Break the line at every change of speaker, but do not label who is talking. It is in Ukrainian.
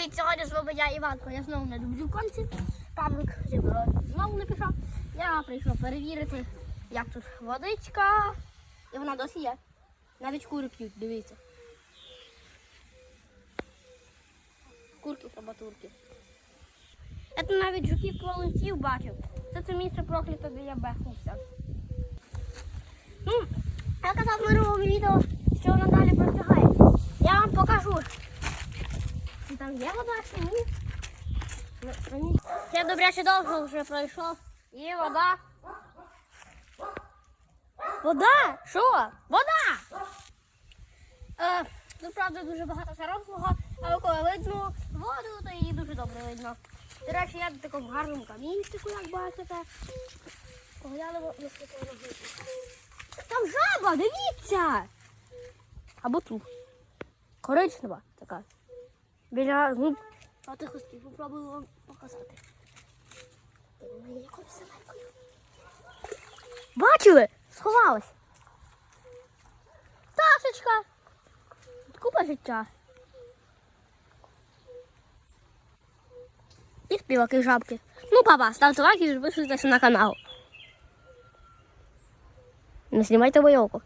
Привіт, сьогодні знову я Іванко. Я знову на Дубзюконці. Павлик зібрав знову не пішов. Я прийшов перевірити, як тут водичка. І вона досі є. Навіть кури п'ють, дивіться. Курки собатурки. Я тут навіть жуків квалентів бачив. Це це місце прокляте, де я бехнувся. Ну, я казав в відео, що воно далі простягається. Я вам покажу. Чи там є вода чи ні? Ну, Я добряче довго вже пройшов. Є вода. Вода? Що? Вода! Е, тут, правда, дуже багато сарослого, але коли видно воду, то її дуже добре видно. До речі, я на такому гарному камінчику, як бачите. Поглянуло наскільки воно видно. Там жаба, дивіться! Або тут. Коричнева така. Біля губ. А ти хостів, попробую вам показати. Бачили? Сховалась. Пташечка. Тут Купа життя. І співаки жабки. Ну, папа, ставте лайк і підписуйтесь на канал. Не знімайте бойовку.